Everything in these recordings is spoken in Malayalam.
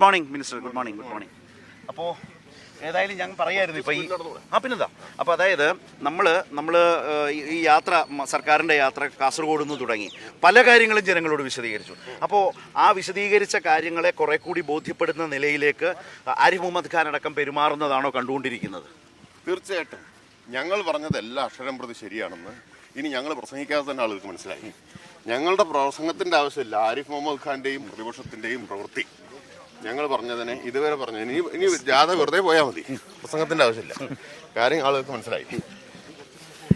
Good morning minister good morning good morning അപ്പോൾ ഏതായാലും ഞാൻ പറയായിരുന്നു ഇപ്പോൾ ഈ ആ പിന്നെന്താ? അപ്പോൾ അതായത് നമ്മൾ നമ്മൾ ഈ യാത്ര സർക്കാരിന്റെ യാത്ര കാസർഗോഡ് നിന്ന് തുടങ്ങി. പല കാര്യങ്ങളും ജനങ്ങളോട് വിശദീകരിച്ചു. അപ്പോൾ ആ വിശദീകരിച്ച കാര്യങ്ങളെ കുറെ കൂടി ബോധ്യപ്പെടുന്ന നിലയിലേക്ക് ആരിഫ് മുഹമ്മദ് ഖാൻ അടക്കം പെരുമാറുന്നതാണോ കണ്ടുകൊണ്ടിരിക്കുന്നത്? തീർച്ചയായിട്ടും. ഞങ്ങൾ പറഞ്ഞത് എല്ലാ അക്ഷരം പ്രതി ശരിയാണെന്ന് ഇനി ഞങ്ങൾ പ്രസംഗിക്കാതെ തന്നെ ആളുകൾക്ക് മനസ്സിലായി. ഞങ്ങളുടെ പ്രസംഗത്തിന്റെ ആവശ്യമില്ല ആരിഫ് മുഹമ്മദ് ഖാന്റെയും പ്രതിപക്ഷത്തിന്റെയും പ്രവൃത്തി. ഞങ്ങൾ പറഞ്ഞതിനെ ഇതുവരെ പറഞ്ഞു. ഇനി ഇനി ജാഥ വെറുതെ പോയാൽ മതി. പ്രസംഗത്തിന്റെ ആവശ്യമില്ല. കാര്യം ആളുകൾക്ക് മനസ്സിലായി.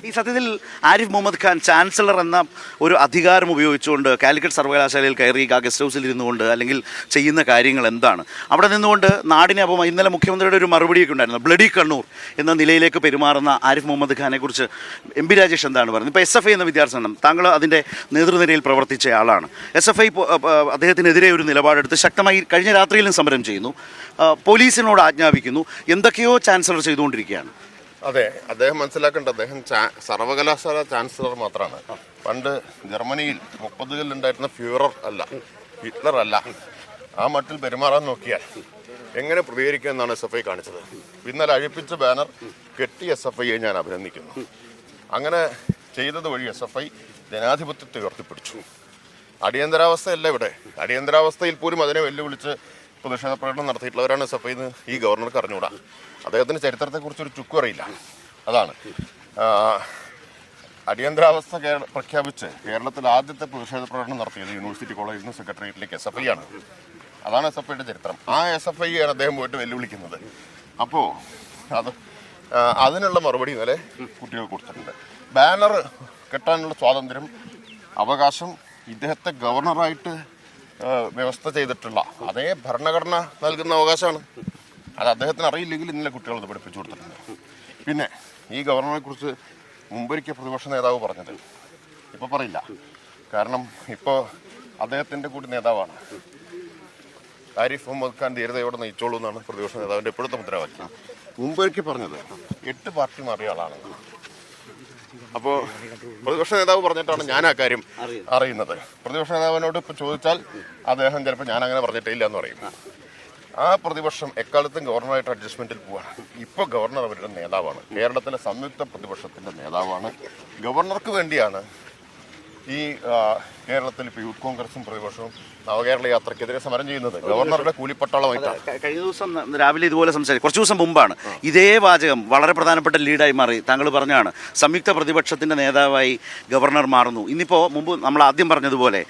ഈ സത്യത്തിൽ ആരിഫ് മുഹമ്മദ് ഖാൻ ചാൻസലർ എന്ന ഒരു അധികാരം ഉപയോഗിച്ചുകൊണ്ട് കാലിക്കറ്റ് സർവകലാശാലയിൽ കയറി ഗസ്റ്റ് ഹൗസിൽ ഇരുന്നുകൊണ്ട് അല്ലെങ്കിൽ ചെയ്യുന്ന കാര്യങ്ങൾ എന്താണ്? അവിടെ നിന്നുകൊണ്ട് നാടിനെ അപ്പം ഇന്നലെ മുഖ്യമന്ത്രിയുടെ ഒരു മറുപടിയൊക്കെ ഉണ്ടായിരുന്നു. ബ്ലഡി കണ്ണൂർ എന്ന നിലയിലേക്ക് പെരുമാറുന്ന ആരിഫ് മുഹമ്മദ് ഖാനെ കുറിച്ച് എം പി രാജേഷ് എന്താണ് പറയുന്നത് ഇപ്പോൾ എസ് എഫ് ഐ എന്ന വിദ്യാർത്ഥി താങ്കൾ അതിന്റെ നേതൃനിരയിൽ പ്രവർത്തിച്ച ആളാണ്. എസ് എഫ് ഐ അദ്ദേഹത്തിനെതിരെ ഒരു നിലപാടെടുത്ത് ശക്തമായി കഴിഞ്ഞ രാത്രിയിലും സമരം ചെയ്യുന്നു. പോലീസിനോട് ആജ്ഞാപിക്കുന്നു. എന്തൊക്കെയോ ചാൻസലർ ചെയ്തുകൊണ്ടിരിക്കുകയാണ്. അതെ അദ്ദേഹം മനസ്സിലാക്കേണ്ട അദ്ദേഹം സർവകലാശാല ചാൻസലർ മാത്രമാണ്. പണ്ട് ജർമ്മനിയിൽ മുപ്പതുകളിൽ ഉണ്ടായിരുന്ന ഫ്യൂറർ അല്ല ഹിറ്റ്ലർ അല്ല. ആ മട്ടിൽ പെരുമാറാൻ നോക്കിയാൽ എങ്ങനെ പ്രതികരിക്കുക എന്നാണ് എസ് എഫ് ഐ കാണിച്ചത്. ഇന്നലെ അഴിപ്പിച്ച ബാനർ കെട്ടി എസ് എഫ് ഐയെ ഞാൻ അഭിനന്ദിക്കുന്നു. അങ്ങനെ ചെയ്തത് വഴി എസ് എഫ് ഐ ജനാധിപത്യത്തെ ഉയർത്തിപ്പിടിച്ചു. അടിയന്തരാവസ്ഥയല്ല ഇവിടെ. അടിയന്തരാവസ്ഥയിൽ പോലും അതിനെ വെല്ലുവിളിച്ച് പ്രതിഷേധ പ്രകടനം നടത്തിയിട്ടുള്ളവരാണ് എസ് എഫ് ഐന്ന് ഈ ഗവർണർക്ക് അറിഞ്ഞുകൂടാ. അദ്ദേഹത്തിന് ചരിത്രത്തെക്കുറിച്ച് ഒരു ചുക്കും അറിയില്ല. അതാണ്. അടിയന്തരാവസ്ഥ കേരള പ്രഖ്യാപിച്ച് കേരളത്തിൽ ആദ്യത്തെ പ്രതിഷേധ പ്രകടനം നടത്തിയത് യൂണിവേഴ്സിറ്റി കോളേജിൽ നിന്ന് സെക്രട്ടേറിയറ്റിലേക്ക് എസ് എഫ് ഐ ആണ്. അതാണ് എസ് എഫ് ഐയുടെ ചരിത്രം. ആ എസ് എഫ് ഐ ആണ് അദ്ദേഹം പോയിട്ട് വെല്ലുവിളിക്കുന്നത്. അപ്പോൾ അത് അതിനുള്ള മറുപടി ഇന്നലെ കുട്ടികൾ കൊടുത്തിട്ടുണ്ട്. ബാനർ കെട്ടാനുള്ള സ്വാതന്ത്ര്യം അവകാശം ഇദ്ദേഹത്തെ ഗവർണറായിട്ട് വ്യവസ്ഥ ചെയ്തിട്ടുള്ള അതേ ഭരണഘടന നൽകുന്ന അവകാശമാണ്. അത് അദ്ദേഹത്തിന് അറിയില്ലെങ്കിൽ ഇന്നലെ കുട്ടികൾ അത് പഠിപ്പിച്ചു കൊടുത്തിട്ടുണ്ട്. പിന്നെ ഈ ഗവർണറെ കുറിച്ച് മുമ്പൊരിക്കൽ പ്രതിപക്ഷ നേതാവ് പറഞ്ഞത്. ഇപ്പോൾ പറയില്ല. കാരണം ഇപ്പോ അദ്ദേഹത്തിന്റെ കൂടി നേതാവാണ്. ആരിഫ് മുഹമ്മദ് ഖാൻ ധീരതയോടെ നയിച്ചോളൂ എന്നാണ് പ്രതിപക്ഷ നേതാവിന്റെ ഇപ്പോഴത്തെ മുദ്രാവാക്യം. മുമ്പൊരിക്കൽ പറഞ്ഞത് എട്ട് പാർട്ടി മാറിയ ആളാണ്. അപ്പോൾ പ്രതിപക്ഷ നേതാവ് പറഞ്ഞിട്ടാണ് ഞാൻ ആ കാര്യം അറിയുന്നത്. പ്രതിപക്ഷ നേതാവിനോട് ഇപ്പോൾ ചോദിച്ചാൽ അദ്ദേഹം ചിലപ്പോൾ ഞാൻ അങ്ങനെ പറഞ്ഞിട്ടില്ല എന്ന് പറയും. ആ പ്രതിപക്ഷം എക്കാലത്തും ഗവർണറായിട്ട് അഡ്ജസ്റ്റ്മെന്റിൽ പോവാണ്. ഇപ്പോൾ ഗവർണർ അവരുടെ നേതാവാണ്. കേരളത്തിലെ സംയുക്ത പ്രതിപക്ഷത്തിന്റെ നേതാവാണ്. ഗവർണർക്ക് വേണ്ടിയാണ് ഈ കേരളത്തിൽ ഇപ്പോൾ യൂത്ത് കോൺഗ്രസും പ്രതിപക്ഷവും നവകേരള യാത്രക്കെതിരെ സമരം ചെയ്യുന്നത്. ഗവർണറുടെ കൂലിപ്പട്ടാളമായിട്ട് കഴിഞ്ഞ ദിവസം രാവിലെ ഇതുപോലെ സംസാരിച്ചു. കുറച്ച് ദിവസം മുമ്പാണ്. ഇതേ വാചകം വളരെ പ്രധാനപ്പെട്ട ലീഡായി മാറി. താങ്കൾ പറഞ്ഞാണ് സംയുക്ത പ്രതിപക്ഷത്തിന്റെ നേതാവായി ഗവർണർ മാറുന്നു. ഇന്നിപ്പോൾ മുമ്പ് നമ്മൾ ആദ്യം പറഞ്ഞതുപോലെ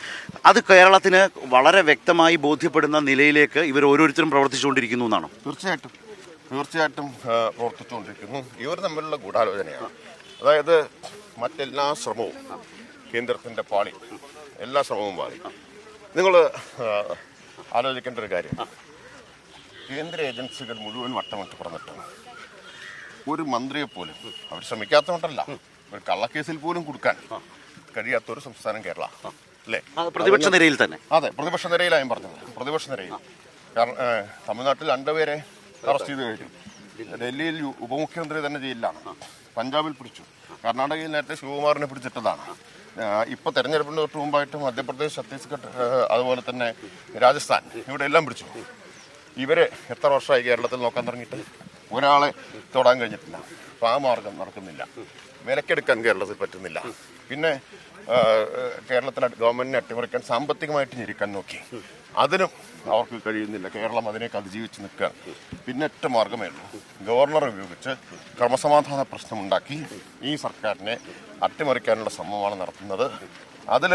അത് കേരളത്തിന് വളരെ വ്യക്തമായി ബോധ്യപ്പെടുന്ന നിലയിലേക്ക് ഇവർ ഓരോരുത്തരും പ്രവർത്തിച്ചുകൊണ്ടിരിക്കുന്നു എന്നാണ്? തീർച്ചയായിട്ടും. തീർച്ചയായിട്ടും പ്രവർത്തിച്ചുകൊണ്ടിരിക്കുന്നു. ഇവർ തമ്മിലുള്ള ഗൂഢാലോചനയാണ്. അതായത് മറ്റെല്ലാ ശ്രമവും കേന്ദ്രത്തിന്റെ പാളി. എല്ലാ ശ്രമവും പാളി. നിങ്ങൾ ആലോചിക്കേണ്ട ഒരു കാര്യം. കേന്ദ്ര ഏജൻസികൾ മുഴുവൻ വട്ടമിട്ട് പറഞ്ഞിട്ട് ഒരു മന്ത്രിയെ പോലും അവർ ശ്രമിക്കാത്തതുകൊണ്ടല്ല ഒരു കള്ളക്കേസിൽ പോലും കൊടുക്കാൻ കഴിയാത്ത ഒരു സംസ്ഥാനം കേരള. അല്ലേ? പ്രതിപക്ഷ നിരയിൽ തന്നെ. അതെ പ്രതിപക്ഷ നിരയിലാണ് ഞാൻ പറഞ്ഞത്. പ്രതിപക്ഷ നിരയിൽ. കാരണം തമിഴ്നാട്ടിൽ രണ്ടുപേരെ അറസ്റ്റ് ചെയ്ത് കഴിഞ്ഞു. ഡൽഹിയിൽ ഉപമുഖ്യമന്ത്രി തന്നെ ജയിലിലാണ്. പഞ്ചാബിൽ പിടിച്ചു. കർണാടകയിൽ നേരത്തെ ശിവകുമാറിനെ പിടിച്ചിട്ടതാണ്. ഇപ്പൊ തെരഞ്ഞെടുപ്പിന് തൊട്ട് മുമ്പായിട്ട് മധ്യപ്രദേശ് ഛത്തീസ്ഗഡ് അതുപോലെ തന്നെ രാജസ്ഥാൻ ഇവിടെ എല്ലാം പിടിച്ചു. ഇവർ എത്ര വർഷമായി കേരളത്തിൽ നോക്കാൻ തുടങ്ങിയിട്ട്? ഒരാളെ തൊടാൻ കഴിഞ്ഞിട്ടില്ല. അപ്പോൾ ആ മാർഗം നടക്കുന്നില്ല. വിലക്കെടുക്കാൻ കേരളത്തിൽ പറ്റുന്നില്ല. പിന്നെ കേരളത്തിലെ ഗവൺമെന്റിനെ അട്ടിമറിക്കാൻ സാമ്പത്തികമായിട്ട് ഞെരുക്കാൻ നോക്കി. അതിനും അവർക്ക് കഴിയുന്നില്ല. കേരളം അതിനേക്ക് അതിജീവിച്ച് നിൽക്കുകയാണ്. പിന്നെ ഒറ്റ മാർഗമേ ഉള്ളൂ. ഗവർണറെ ഉപയോഗിച്ച് ക്രമസമാധാന പ്രശ്നമുണ്ടാക്കി ഈ സർക്കാരിനെ അട്ടിമറിക്കാനുള്ള ശ്രമമാണ് നടത്തുന്നത്. അതിൽ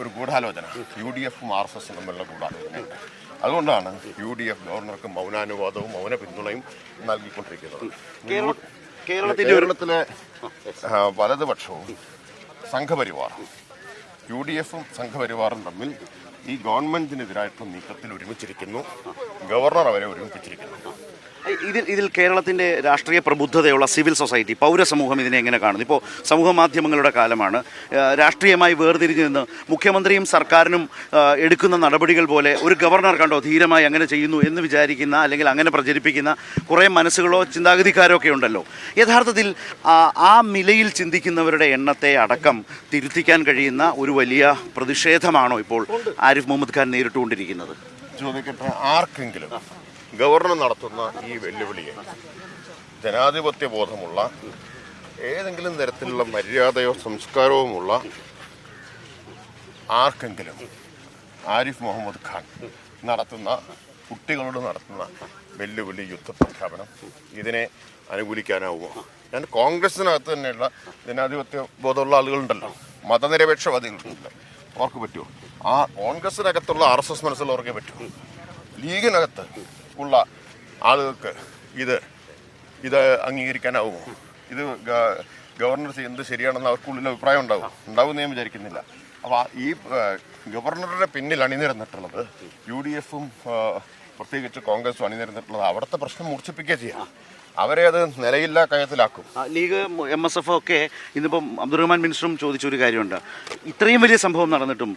ഒരു ഗൂഢാലോചന. യു ഡി എഫും ആർ എസ് എസും തമ്മിലുള്ള ഗൂഢാലോചനയുണ്ട്. അതുകൊണ്ടാണ് യു ഡി എഫ് ഗവർണർക്ക് മൗനാനുവാദവും മൗന പിന്തുണയും നൽകിക്കൊണ്ടിരിക്കുന്നത്. കേരളത്തിലെ വലതുപക്ഷവും സംഘപരിവാർ യു ഡി എഫും സംഘപരിവാറും തമ്മിൽ ഈ ഗവൺമെന്റിനെതിരായിട്ടുള്ള നീക്കത്തിൽ ഒരുമിച്ചിരിക്കുന്നു. ഗവർണർ അവരെ ഒരുമിപ്പിച്ചിരിക്കുന്നു. ഇതിൽ ഇതിൽ കേരളത്തിന്റെ രാഷ്ട്രീയ പ്രബുദ്ധതയുള്ള സിവിൽ സൊസൈറ്റി പൗരസമൂഹം ഇതിനെ എങ്ങനെ കാണുന്നു? ഇപ്പോൾ സമൂഹ മാധ്യമങ്ങളുടെ കാലമാണ്. രാഷ്ട്രീയമായി വേർതിരിഞ്ഞു നിന്ന് മുഖ്യമന്ത്രിയും സർക്കാരിനും എടുക്കുന്ന നടപടികൾ പോലെ ഒരു ഗവർണർ കണ്ടോ ധീരമായി അങ്ങനെ ചെയ്യുന്നു എന്ന് വിചാരിക്കുന്ന അല്ലെങ്കിൽ അങ്ങനെ പ്രചരിപ്പിക്കുന്ന കുറേ മനസ്സുകളോ ചിന്താഗതിക്കാരോ ഒക്കെ ഉണ്ടല്ലോ. യഥാർത്ഥത്തിൽ ആ, ആ നിലയിൽ ചിന്തിക്കുന്നവരുടെ എണ്ണത്തെ അടക്കം തിരുത്തിക്കാൻ കഴിയുന്ന ഒരു വലിയ പ്രതിഷേധമാണോ ഇപ്പോൾ ആരിഫ് മുഹമ്മദ് ഖാൻ നേരിട്ടുകൊണ്ടിരിക്കുന്നത്? ചോദിക്കട്ടെ ആർക്കെങ്കിലും? ഗവർണർ നടത്തുന്ന ഈ വെല്ലുവിളിയെ ജനാധിപത്യ ബോധമുള്ള ഏതെങ്കിലും തരത്തിലുള്ള മര്യാദയോ സംസ്കാരവുമുള്ള ആർക്കെങ്കിലും ആരിഫ് മുഹമ്മദ് ഖാൻ നടത്തുന്ന കുട്ടികളോട് നടത്തുന്ന വെല്ലുവിളി യുദ്ധപ്രഖ്യാപനം ഇതിനെ അനുകൂലിക്കാനാവുമോ? ഞാൻ കോൺഗ്രസിനകത്ത് തന്നെയുള്ള ജനാധിപത്യ ബോധമുള്ള ആളുകളുണ്ടല്ലോ. മതനിരപേക്ഷവാദികളുണ്ടല്ലോ അവർക്ക് പറ്റുമോ? ആ കോൺഗ്രസിനകത്തുള്ള ആർ എസ് എസ് മനസ്സിലുള്ളവർക്കേ പറ്റുമോ ലീഗിനകത്ത് ഉള്ള ആളുകൾക്ക് ഇത് ഇത് അംഗീകരിക്കാനാവുമോ? ഇത് ഗവർണർ ചെയ്യുന്നത് ശരിയാണെന്ന് അവർക്കുള്ളിൽ അഭിപ്രായം ഉണ്ടാവും. ഉണ്ടാവും ഞാൻ വിചാരിക്കുന്നില്ല. അപ്പോൾ ഈ ഗവർണറുടെ പിന്നിൽ അണിനിരന്നിട്ടുള്ളത് യു ഡി എഫും പ്രത്യേകിച്ച് കോൺഗ്രസും അണിനിരന്നിട്ടുള്ളത് അവിടുത്തെ പ്രശ്നം മൂർച്ഛിപ്പിക്കുക ചെയ്യാം. അവരെ അത് നിലയില്ലാ കയത്തിലാക്കും ലീഗ് എം എസ് എഫ് ഒക്കെ ഇന്നിപ്പം അബ്ദുറഹ്മാൻ മിനിസ്റ്ററും ചോദിച്ചൊരു കാര്യമുണ്ട്. ഇത്രയും വലിയ സംഭവം നടന്നിട്ടും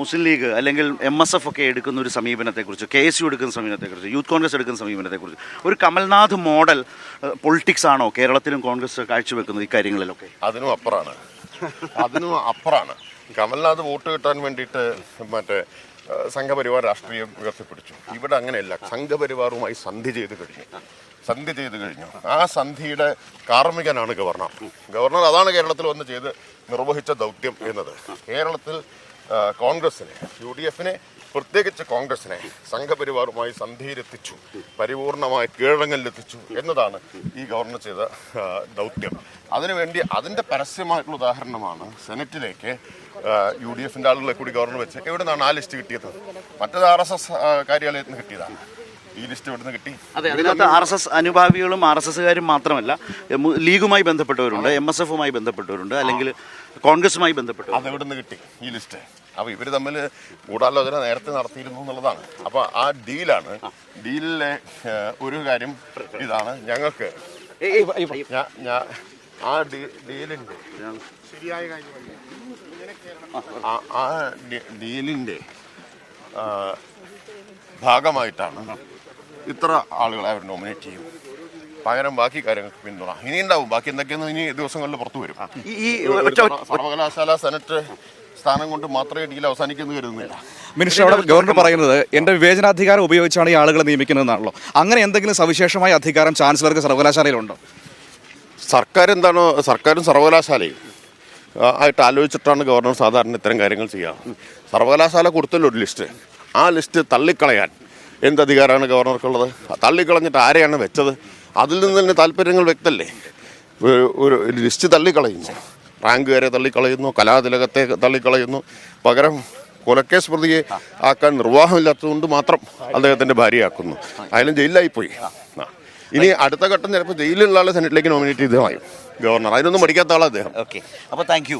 മുസ്ലിം ലീഗ് അല്ലെങ്കിൽ എം എസ് എഫ് ഒക്കെ എടുക്കുന്ന ഒരു സമീപനത്തെക്കുറിച്ച് കെ എസ് യു എടുക്കുന്ന സമീപനത്തെക്കുറിച്ച് യൂത്ത് കോൺഗ്രസ് എടുക്കുന്ന സമീപനത്തെക്കുറിച്ച് ഒരു കമൽനാഥ് മോഡൽ പൊളിറ്റിക്സ് ആണോ കേരളത്തിലും കോൺഗ്രസ് കാഴ്ചവെക്കുന്നത് ഇക്കാര്യങ്ങളിലൊക്കെ അതിനും അപ്പുറമാണ് അതിനും അപ്പുറമാണ് കമൽനാഥ് വോട്ട് കിട്ടാൻ വേണ്ടിയിട്ട് മറ്റേ സംഘപരിവാർ രാഷ്ട്രീയം ഉയർത്തിപ്പിടിച്ചു. ഇവിടെ അങ്ങനെയല്ല സംഘപരിവാറുമായി സന്ധി ചെയ്ത് കഴിഞ്ഞു. സന്ധി ചെയ്തു കഴിഞ്ഞു. ആ സന്ധിയുടെ കാർമ്മികനാണ് ഗവർണർ. ഗവർണർ അതാണ് കേരളത്തിൽ വന്ന് ചെയ്ത് നിർവഹിച്ച ദൗത്യം എന്നത്. കേരളത്തിൽ കോൺഗ്രസിനെ യു ഡി എഫിനെ പ്രത്യേകിച്ച് കോൺഗ്രസിനെ സംഘപരിവാറുമായി സന്ധിയിലെത്തിച്ചു പരിപൂർണമായി കീഴടങ്ങലിലെത്തിച്ചു എന്നതാണ് ഈ ഗവർണർ ചെയ്ത ദൗത്യം. അതിനുവേണ്ടി അതിന്റെ പരസ്യമായിട്ടുള്ള ഉദാഹരണമാണ് സെനറ്റിലേക്ക് യു ഡി എഫിന്റെ ആളുകളെ കൂടി ഗവർണർ വെച്ച് എവിടെ നിന്നാണ് ആ ലിസ്റ്റ് കിട്ടിയത്? മറ്റേത് ആർ എസ് എസ് കാര്യാലയത്തിൽ നിന്ന് കിട്ടിയതാണ് ഈ ലിസ്റ്റ് ഇവിടുന്ന് കിട്ടി. അതെ അതിനകത്ത് ആർ എസ് എസ് അനുഭാവികളും ആർ എസ് എസ്സുകാരും മാത്രമല്ല ലീഗുമായി ബന്ധപ്പെട്ടവരുണ്ട് എം എസ് എഫുമായി ബന്ധപ്പെട്ടവരുണ്ട് അല്ലെങ്കിൽ കോൺഗ്രസുമായി ബന്ധപ്പെട്ടവർ അത് നിന്ന് കിട്ടി ഈ ലിസ്റ്റ്. അപ്പോൾ ഇവർ തമ്മിൽ ഗൂഢാലോചന നേരത്തെ നടത്തിയിരുന്നു എന്നുള്ളതാണ്. അപ്പോൾ ആ ഡീലാണ് ഡീലിലെ ഒരു കാര്യം ഇതാണ് ഞങ്ങൾക്ക്. ആ ഡീ- ശരിയായ ആ- ആ ഡീ- ഡീലിന്റെ ആ, ഭാഗമായിട്ടാണ് ഇത്ര ആളുകളെ അവർ നോമിനേറ്റ് ചെയ്യും. പകരം ബാക്കി കാര്യങ്ങൾക്ക് പിന്തുണ. ഇനി ഉണ്ടാവും ബാക്കി എന്തൊക്കെയെന്ന് ഇനി ദിവസങ്ങളിൽ പുറത്തു വരും. ഈ സർവകലാശാല സെനറ്റ് സ്ഥാനം കൊണ്ട് മാത്രമേ ഡീൽ അവസാനിക്കുന്നു കരുതുന്നില്ല. മിനിസ്റ്റർ അവിടെ ഗവർണർ പറയുന്നത് എന്റെ വിവേചനാധികാരം ഉപയോഗിച്ചാണ് ഈ ആളുകളെ നിയമിക്കുന്നതെന്നാണല്ലോ. അങ്ങനെ എന്തെങ്കിലും സവിശേഷമായ അധികാരം ചാൻസലർക്ക് സർവകലാശാലയിലുണ്ടോ? സർക്കാർ എന്താണോ? സർക്കാരും സർവകലാശാലയും ആയിട്ട് ആലോചിച്ചിട്ടാണ് ഗവർണർ സാധാരണ ഇത്തരം കാര്യങ്ങൾ ചെയ്യാറ്. സർവകലാശാല കൊടുത്തല്ലോ ഒരു ലിസ്റ്റ്. ആ ലിസ്റ്റ് തള്ളിക്കളയാൻ എന്ത് അധികാരമാണ് ഗവർണർക്കുള്ളത്? തള്ളിക്കളഞ്ഞിട്ട് ആരെയാണ് വെച്ചത്? അതിൽ നിന്ന് തന്നെ താല്പര്യങ്ങൾ വ്യക്തല്ലേ? ഒരു- ലിസ്റ്റ് തള്ളിക്കളയുന്നു. വരെ തള്ളിക്കളയുന്നു കലാതിലകത്തെ തള്ളിക്കളയുന്നു. പകരം കൊലക്കേസ് പ്രതിയെ ആക്കാൻ നിർവാഹമില്ലാത്തതുകൊണ്ട് മാത്രം അദ്ദേഹത്തിന്റെ ഭാര്യയാക്കുന്നു. അയാലും ജയിലിലായിപ്പോയി. പോയി ഇനി അടുത്ത ഘട്ടം ചിലപ്പോൾ ജയിലിലുള്ള ആളെ സെനറ്റിലേക്ക് നോമിനേറ്റ് ചെയ്തതായും ഗവർണർ. അതിനൊന്നും പഠിക്കാത്ത ആളാണ് അദ്ദേഹം. ഓക്കെ. അപ്പോൾ താങ്ക്